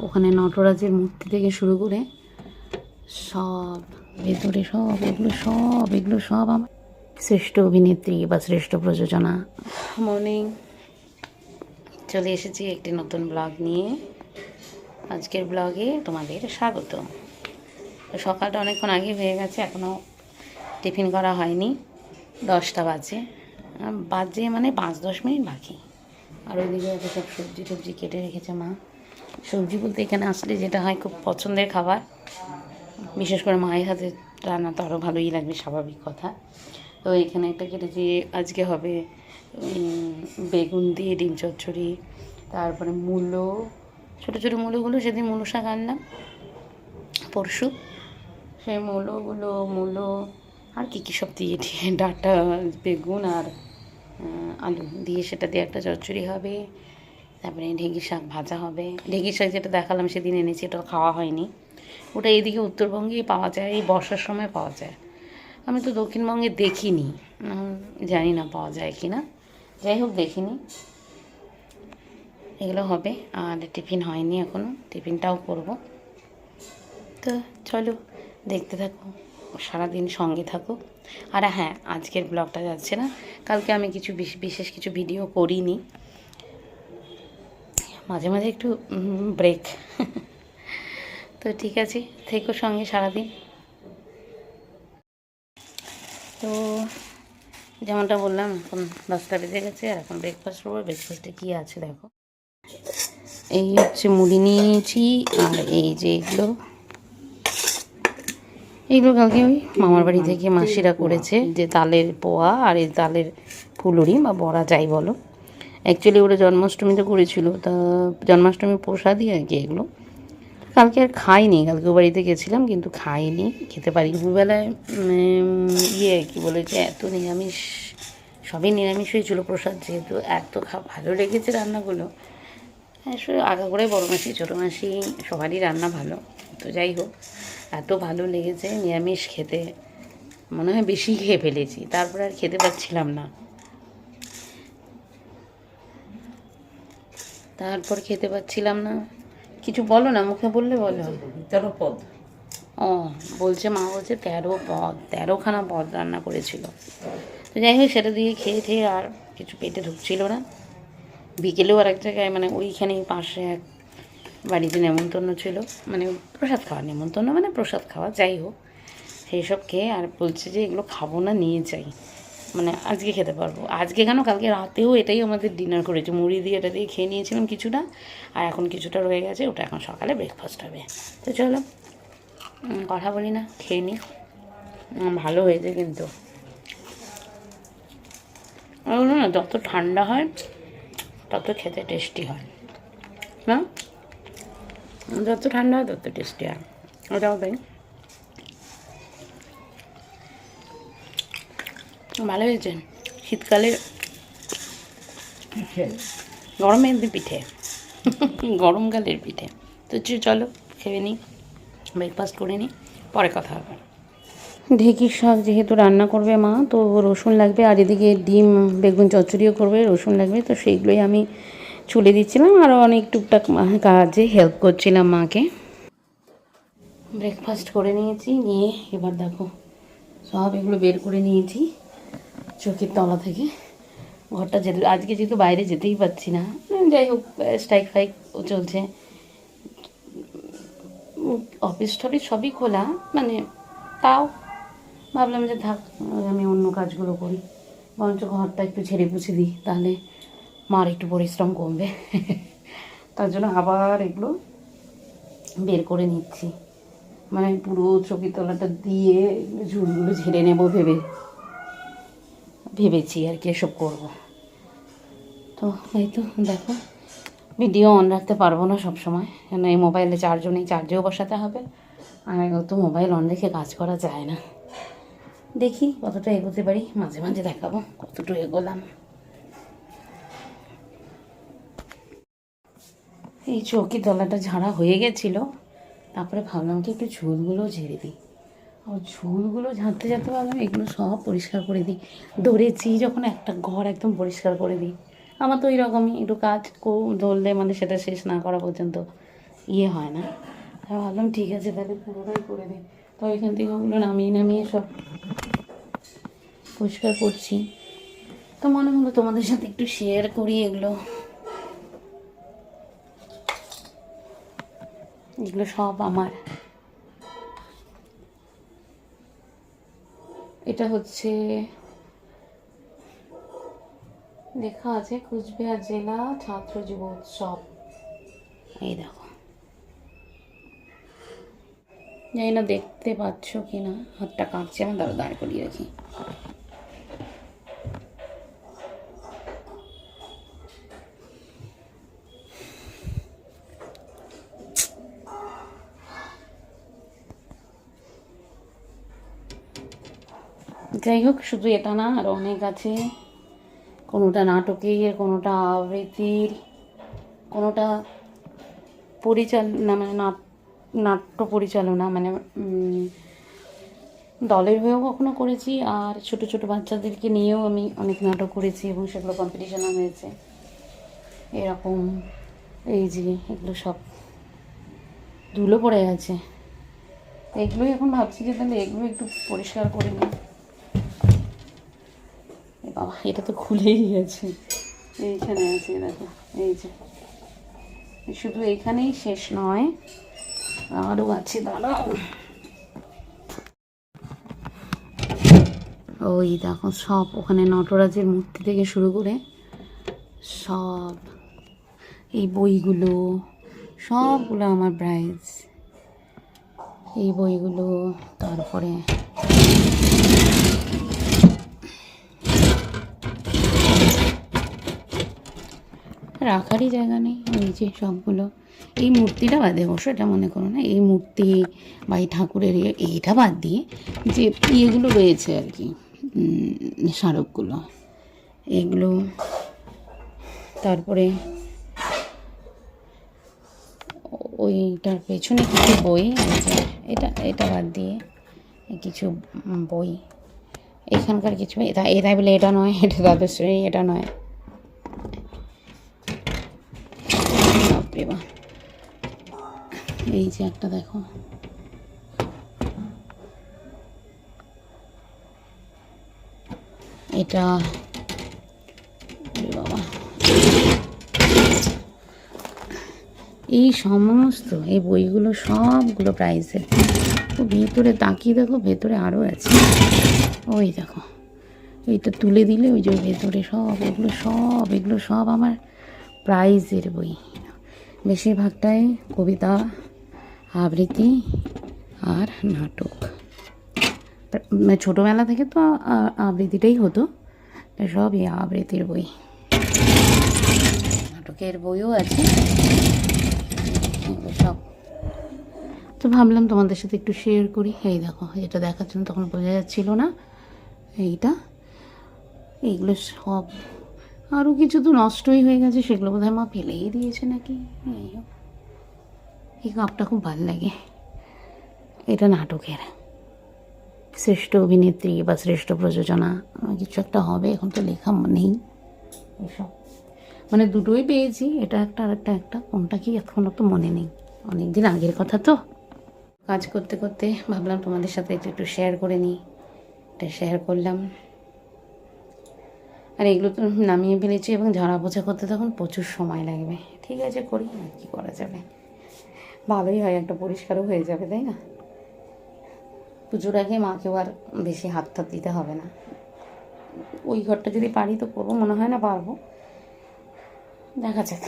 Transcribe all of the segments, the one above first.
ওখানে নটরাজের মূর্তি থেকে শুরু করে সব ভেতরে সব, এগুলো সব এগুলো সব আমার শ্রেষ্ঠ অভিনেত্রী বা শ্রেষ্ঠ প্রযোজনা। মর্নিং। চলে এসেছি একটি নতুন ব্লগ নিয়ে। আজকের ব্লগে তোমাদের স্বাগত। সকালটা অনেকক্ষণ আগে হয়ে গেছে এখনও টিফিন করা হয়নি। দশটা বাজে। বাজে মানে পাঁচ দশ মিনিট বাকি। আর ওইদিকে সব সবজি টবজি কেটে রেখেছে মা। সবজি বলতে এখানে আসলে যেটা হয় খুব পছন্দের খাবার। বিশেষ করে মায়ের হাতে রান্না তো আরও ভালোই লাগবে, স্বাভাবিক কথা। তো এখানে একটা কেটেছি, আজকে হবে বেগুন দিয়ে ডিম চচ্চড়ি, তারপরে মূলো, ছোটো ছোটো মূলোগুলো, সেদিন মূলো শাক আনলাম, পরশু। সেই মূলোগুলো, মূলো, আর কী কী সব দিয়ে দিয়ে, ডাটা, বেগুন আর আলু দিয়ে সেটা দিয়ে একটা চচ্চড়ি হবে। তারপরে ঢেঁকি শাক ভাজা হবে। ঢেঁকি শাক যেটা দেখালাম সেদিন এনেছি এটা খাওয়া হয়নি। ওটা এইদিকে উত্তরবঙ্গেই পাওয়া যায়, এই বর্ষার সময় পাওয়া যায়। আমি তো দক্ষিণবঙ্গে দেখিনি। জানি না পাওয়া যায় কি না যাই হোক, দেখিনি। এগুলো হবে। আর টিফিন হয়নি এখনও টিফিনটাও করব। তো চলো, দেখতে থাকো। সারাদিন সঙ্গে থাকো। আর হ্যাঁ আজকের ব্লগটা যাচ্ছে না। কালকে আমি কিছু বিশ- বিশেষ কিছু ভিডিও করিনি। মাঝে মাঝে একটু ব্রেক তো ঠিক আছে, থেকো সঙ্গে সারাদিন। তো যেমনটা বললাম, এখন দশটা বেজে গেছে, আর এখন ব্রেকফাস্ট করব। ব্রেকফাস্টে কী আছে দেখো। এই হচ্ছে মুড়ি নিয়েছি, আর এই যে এগুলো এগুলো কালকে ওই মামার বাড়ি থেকে মাসিরা করেছে। যে তালের পোয়া আর এই তালের ফুলুরি বা বড়া, যাই বলো। অ্যাকচুয়ালি ওরা জন্মাষ্টমীতে করেছিল। তা জন্মাষ্টমী প্রসাদই আর কি এগুলো। কালকে আর খাইনি। কালকে বাড়িতে গেছিলাম, কিন্তু খাইনি, খেতে পারি দুবেলায় ইয়ে কি বলেছে এত নিরামিষ, সবই নিরামিষ হয়েছিল প্রসাদ, যেহেতু এত ভালো লেগেছে রান্নাগুলো। আসলে আগা করে বড় মাসি, ছোটো মাসি, সবারই রান্না ভালো। তো যাই হোক, এত ভালো লেগেছে নিরামিষ খেতে। মনে হয় বেশি খেয়ে ফেলেছি। তারপরে আর খেতে পারছিলাম না। তারপর খেতে পাচ্ছিলাম না। কিছু বলো না মুখে বললে বলো। তেরো পদ। ও বলছে মা বলছে তেরো পদ তেরোখানা পদ রান্না করেছিল। তো যাই হোক সেটা দিয়ে খেয়ে খেয়ে আর কিছু পেটে ঢুকছিল না। বিকেলেও আর এক জায়গায় মানে ওইখানেই পাশে এক বাড়িতে নেমন্তন্ন ছিল। মানে প্রসাদ খাওয়া নেমন্তন্ন মানে প্রসাদ খাওয়া যাই হোক। সেই সব খেয়ে আর বলছে যে এগুলো খাব না নিয়ে যাই। মানে আজকে খেতে পারব। আজকে কেন? কালকে রাতেও এটাই আমাদের ডিনার করেছে। মুড়ি দিয়ে এটা দিয়ে খেয়ে নিয়েছিলাম কিছুটা। আর এখন কিছুটা রয়ে গেছে, ওটা এখন সকালে ব্রেকফাস্ট হবে। তো চলো কথা বলি না, খেয়ে নিই। ভালো হয়েছে কিন্তু। ওগুলো না, যত ঠান্ডা হয়, তত খেতে টেস্টি হয়। না? যত ঠান্ডা হয়, তত টেস্টি হয়। ওটাও তাই। ভালো হয়েছে। শীতকালে গরমের দি পিঠে। গরমকালের পিঠে। তো চলো খেয়ে নিই ব্রেকফাস্ট করে নিই পরে কথা হবে। ঢেঁকির শাক যেহেতু রান্না করবে মা তো রসুন লাগবে আর এদিকে ডিম বেগুন চচ্চড়িও করবে রসুন লাগবে তো সেইগুলোই আমি ছুলে দিচ্ছিলাম আরও অনেক টুকটাক মা- কাজে হেল্প করছিলাম মাকে। ব্রেকফাস্ট করে নিয়েছি নিয়ে এবার দেখো সব এগুলো বের করে নিয়েছি। চোখের তলা থেকে। ঘরটা যেতে আজকে যেহেতু বাইরে যেতেই পারছি না। যাই হোক স্ট্রাইক ফাইক চলছে। অফিস টফিস সবই খোলা। মানে তাও ভাবলাম যে থাক, আমি অন্য কাজগুলো করি। বরঞ্চ ঘরটা একটু ঝেড়ে পুছে দিই, তাহলে মার একটু পরিশ্রম কমবে। তার জন্য আবার এগুলো বের করে নিচ্ছি। মানে পুরো চোখের তলাটা দিয়ে ঝুলগুলো ঝেড়ে নেব ভেবে। ভেবেছি আর কি এসব করব। তো এই তো দেখো ভিডিও অন রাখতে পারব না সব সময় কেন এই মোবাইলে চার্জও নেই চার্জেও বসাতে হবে। আর তো মোবাইল অন রেখে কাজ করা যায় না। দেখি কতটা এগোতে পারি, মাঝে মাঝে দেখাবো কতটুকু এগোলাম। এই চৌকি তলাটা ঝাড়া হয়ে গেছিল, তারপরে ভাবলাম কি একটু ঝুলগুলো ঝেড়ে দিই। ঝুলগুলো ঝাড়তে ঝাড়তে ভাবলাম এগুলো সব পরিষ্কার করে দিই। ধরেছি যখন একটা ঘর একদম পরিষ্কার করে দিই। আমার তো ওই রকমই একটু কাজ ধরলে মানে সেটা শেষ না করা পর্যন্ত ইয়ে হয় না। ভাবলাম ঠিক আছে তাহলে পুরোটাই করে দিই। তো এখান থেকে ওগুলো নামিয়ে নামিয়ে সব পরিষ্কার করছি। তো মনে হলো তোমাদের সাথে একটু শেয়ার করি এগুলো। এগুলো সব আমার। এটা হচ্ছে লেখা আছে কুচবিহার জেলা ছাত্র যুব উৎসব। এই দেখো। জানি না দেখতে পাচ্ছ কি না হাতটা কাঁপছে আমি দাঁড়া, দাঁড় করিয়ে রাখি। যাই হোক, শুধু এটা না, আর অনেক আছে। কোনোটা নাটকের, কোনোটা আবৃত্তির, কোনোটা পরিচালনা মানে নাট, নাট্য পরিচালনা মানে দলের হয়েও কখনো করেছি, আর ছোট ছোট বাচ্চাদেরকে নিয়েও আমি অনেক নাটক করেছি এবং সেগুলো কম্পিটিশনও হয়েছে। এরকম এই যে এগুলো সব ধুলো পড়ে আছে। এগুলোই এখন ভাবছি যে তাহলে এগুলো একটু পরিষ্কার করে নিই। বাবা এটা তো খুলেই গেছে। এইখানে আছে, দেখো, এই যে। শুধু এখানেই শেষ নয়, আরও আছে, দাঁড়াও। ওই দেখো, সব ওখানে নটরাজের মূর্তি থেকে শুরু করে সব এই বইগুলো, সবগুলো আমার প্রাইজ এই বইগুলো, তারপরে রাখারই জায়গা নেই এই যে সবগুলো। এই মূর্তিটা বাদে অবশ্য এটা মনে করো না, এই মূর্তি বা এই ঠাকুরের ইয়ে- এইটা বাদ দিয়ে যে ইয়েগুলো রয়েছে আর কি স্মারকগুলো, এগুলো, তারপরে ওইটার পেছনে কিছু বই যে এটা এটা বাদ দিয়ে কিছু বই, এখানকার কিছু এটা এটাই বলে এটা নয়, এটা দ্বাদশ এটা নয়। বাপরে এই যে একটা দেখো। এটা বাবা। এই সমস্ত, এই বইগুলো সবগুলো প্রাইসের। তো ভেতরে তাকিয়ে দেখো, ভেতরে আরও আছে। ওই দেখো, এইটা তুলে দিলে ওই যে ভেতরে সব, এগুলো সব এগুলো সব আমার প্রাইজের বই। বেশিরভাগটাই কবিতা, আবৃত্তি আর নাটক। মানে ছোটোবেলা থেকে তো আবৃত্তিটাই হতো, তা সব এই আবৃত্তির বই। নাটকের বইও আছে। সব। তো ভাবলাম তোমাদের সাথে একটু শেয়ার করি। এই দেখো, এটা দেখার জন্য তখন বোঝা যাচ্ছিল না। এইটা। এইগুলো সব আরও কিছু তো নষ্টই হয়ে গেছে, সেগুলো বোধহয় মা ফেলেই দিয়েছে নাকি? এই হোক। এই কাপটা খুব ভালো লাগে। এটা নাটকের। শ্রেষ্ঠ অভিনেত্রী বা শ্রেষ্ঠ প্রযোজনা কিছু একটা হবে, এখন তো লেখা নেই। এসব। মানে দুটোই পেয়েছি, এটা একটা আর একটা একটা, কোনটা কি এখনও তো মনে নেই। অনেক দিন আগের কথা তো। কাজ করতে করতে ভাবলাম তোমাদের সাথে একটু একটু শেয়ার করে নিই। এটা শেয়ার করলাম। আর এগুলো তো নামিয়ে ফেলেছি এবং ঝাড়া পোছা করতে তখন প্রচুর সময় লাগবে। ঠিক আছে, করি, আর কি করা যাবে? ভালোই হয়, একটা পরিষ্কারও হয়ে যাবে, তাই না? পুজোর আগে মাকেও আর বেশি হাত টাত দিতে হবে না। ওই ঘরটা যদি পারি তো করব, মনে হয় না পারব। দেখা যাক।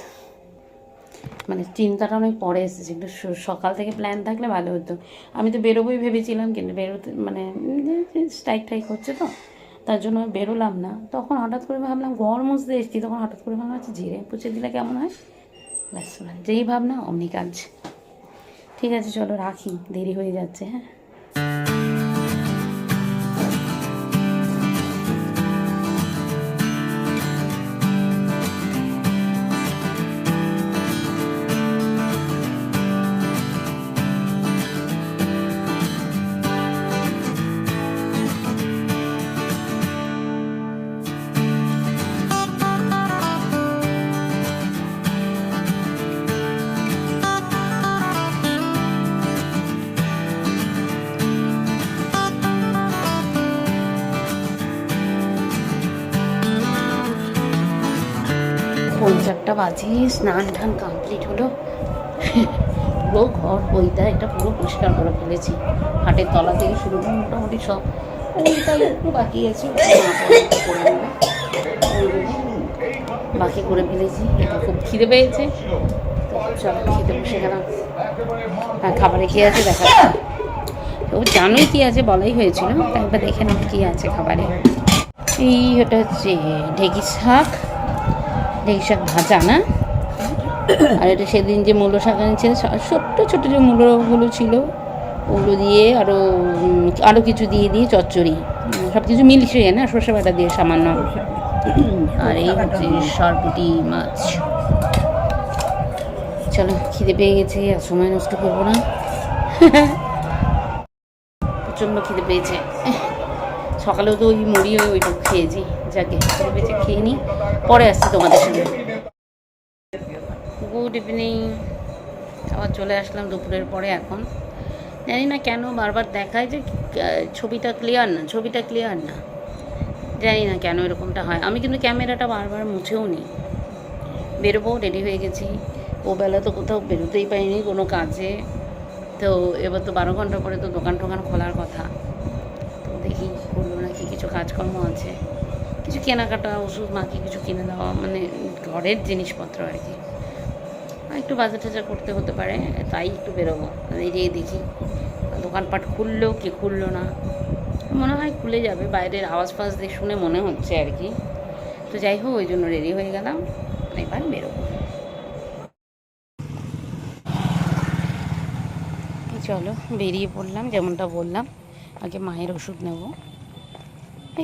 মানে চিন্তাটা অনেক পরে এসেছে, একটু সকাল থেকে প্ল্যান থাকলে ভালো হতো। আমি তো বেরোবোই ভেবেছিলাম, কিন্তু বেরোতে মানে স্ট্রাইক টাইক হচ্ছে তো। তার জন্য বেরোলাম না। তখন হঠাৎ করে ভাবলাম, ঘর মুছতে এসেছি। তখন হঠাৎ করে ভাবলাম আচ্ছা জিরে পুচে দিলে কেমন হয়? ব্যাস যেই ভাবনা অমনি কাজ ঠিক আছে, চলো রাখি, দেরি হয়ে যাচ্ছে হ্যাঁ। বাজে, স্নান টান কমপ্লিট হলো। পুরো ঘর বইটা এটা পুরো পরিষ্কার করে ফেলেছি। হাটের তলা থেকে শুরু করে মোটামুটি সব। একটু বাকি আছে করে বাকি করে ফেলেছি, এটা খুব খিদে পেয়েছে। চলো, খেতে বসে গেলাম। হ্যাঁ খাবারে কী আছে দেখা। তো জানোই কী আছে, বলাই হয়েছিল। একবার দেখে নাও কী আছে খাবারে। এই ওটা হচ্ছে ঢেকি শাক। ঢেকি শাক ভাজা, না? আর এটা সেদিন যে মূলো শাক এনেছিল ছোট্ট ছোট যে মূলোগুলো ছিল, ওগুলো দিয়ে আরও আরও কিছু দিয়ে দিয়ে চচ্চড়ি। সব কিছু মিলিয়ে, না? সর্ষে বাটা দিয়ে সামান্য। আর এই হচ্ছে সরপুটি মাছ। চলো, খিদে পেয়ে গেছে, আর সময় নষ্ট করব না। প্রচণ্ড খিদে পেয়েছে। সকালেও তো ওই মুড়ি ওই খেয়েছি, যাকে পেয়েছে খেয়ে নিই পরে আসছি তোমাদের সঙ্গে গুড ইভিনিং আবার চলে আসলাম দুপুরের পরে এখন। জানি না কেন বারবার দেখায় যে ছবিটা ক্লিয়ার না, ছবিটা ক্লিয়ার না। জানি না কেন এরকমটা হয়। আমি কিন্তু ক্যামেরাটা বারবার মুছেও নিই বেরোবো রেডি হয়ে গেছি। ও বেলা তো কোথাও বেরোতেই পারিনি কোনো কাজে। তো এবার তো বারো ঘণ্টা পরে তো দোকান টোকান খোলার কথা। কিছু কাজকর্ম আছে। কিছু কেনাকাটা, ওষুধ মাকে কিছু কিনে দেওয়া মানে ঘরের জিনিসপত্র আর কি। একটু বাজার টাজার করতে হতে পারে, তাই একটু বেরোবো। এই যে দেখি, দোকানপাট খুললো কি খুললো না। মনে হয় খুলে যাবে, বাইরের আওয়াজ ফাজ দিয়ে শুনে মনে হচ্ছে আর কি। তো যাই হোক, ওই জন্য রেডি হয়ে গেলাম, এবার বেরোবো। চলো, বেরিয়ে পড়লাম, যেমনটা বললাম, আগে মায়ের ওষুধ নেব।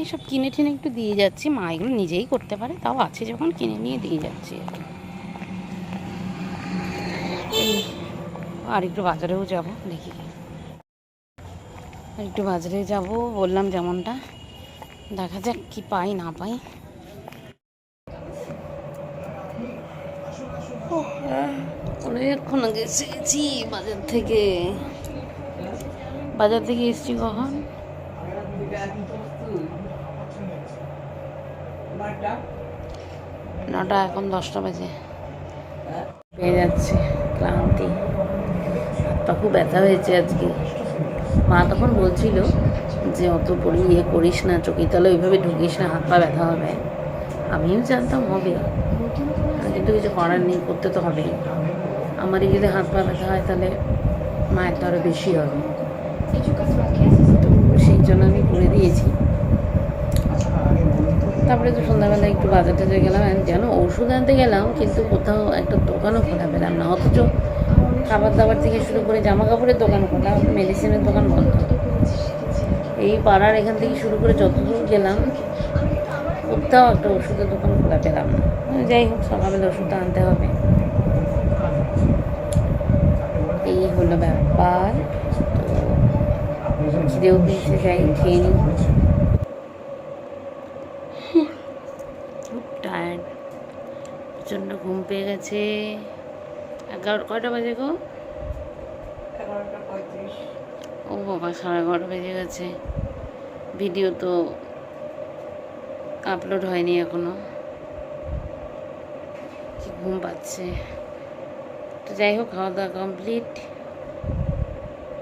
এইসব কিনে টিনে একটু দিয়ে যাচ্ছি। মা এগুলো নিজেই করতে পারে, তাও আছে যখন কিনে নিয়ে দিয়ে যাচ্ছি। আর একটু বাজারেও যাব, দেখি। আর একটু বাজারে যাব, বললাম যেমনটা। দেখা যাক কি পাই, না পাই। অনেকক্ষণ আগে এসেছি বাজার থেকে। বাজার থেকে এসেছি কখন? নটা এখন দশটা বাজে। পেয়ে যাচ্ছে, ক্লান্তি। পা খুব ব্যথা হয়েছে আজকে। মা তখন বলছিল যে, অত পড়ি ইয়ে করিস না চকির তলে ওইভাবে ঢুকিস না, হাত পা ব্যথা হবে। আমিও জানতাম হবে। কিন্তু কিছু করার নেই, করতে তো হবেই। আমারই যদি হাত পা ব্যথা হয় তাহলে মায়ের তো আরও বেশি হবে। তো সেই জন্য আমি করে দিয়েছি তারপরে তো সন্ধ্যাবেলা একটু বাজার টাজার গেলাম যেন ওষুধ আনতে গেলাম, কিন্তু কোথাও একটা দোকানও খোলা পেলাম না। অথচ খাবার দাবার থেকে শুরু করে জামা কাপড়ের দোকান খোলা, মেডিসিনের দোকান বন্ধ। এই পাড়ার এখান থেকে শুরু করে যতদূর গেলাম, কোথাও একটা ওষুধের দোকান খোলা পেলাম না। যাই হোক সকালবেলা ওষুধটা আনতে হবে। এই হলো ব্যাপার। তো খিদেও পেয়েছে, যাই খেয়ে নিই খুব টায়ার্ড প্রচণ্ড ঘুম পেয়ে গেছে। এগারো কয়টা বাজে গো? ও বাবা সাড়ে এগারোটা বেজে গেছে। ভিডিও তো আপলোড হয়নি এখনও। কি ঘুম পাচ্ছে। তো যাই হোক খাওয়া দাওয়া কমপ্লিট।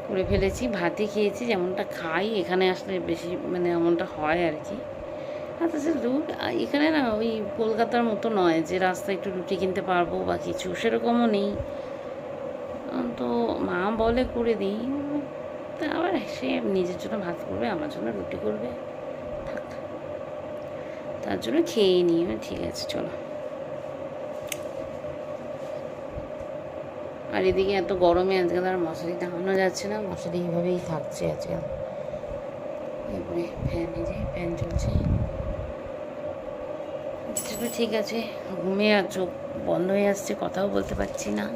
করে ফেলেছি ভাতই খেয়েছি যেমনটা খাই এখানে আসলে বেশি মানে এমনটা হয় আর কি। আর তাছাড়া রুট এখানে না ওই কলকাতার মতো নয় যে রাস্তায় একটু রুটি কিনতে পারব বা কিছু, সেরকমও নেই। তো মা বলে করে দিই, তা আবার সে নিজের জন্য ভাত করবে, আমার জন্য রুটি করবে। থাক। তার জন্য খেয়ে নিই ঠিক আছে, চলো। আর এদিকে এত গরমে আজকাল আর মশারি টাঙানো যাচ্ছে না, মশারি এইভাবেই থাকছে আজকাল। এরপরে ফ্যান এই যে ফ্যান চলছে। চলো ঠিক আছে। ঘুমিয়ে আছো বন্ধ হয়ে আসছে, কথাও বলতে পারছি না।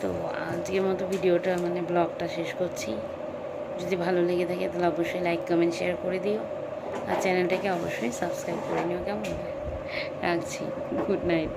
তো আজকের মতো ভিডিওটা মানে ব্লগটা শেষ করছি। যদি ভালো লেগে থাকে তাহলে অবশ্যই লাইক কমেন্ট শেয়ার করে দিও। আর চ্যানেলটাকে অবশ্যই সাবস্ক্রাইব করে নিও কেমন? রাখছি। Good night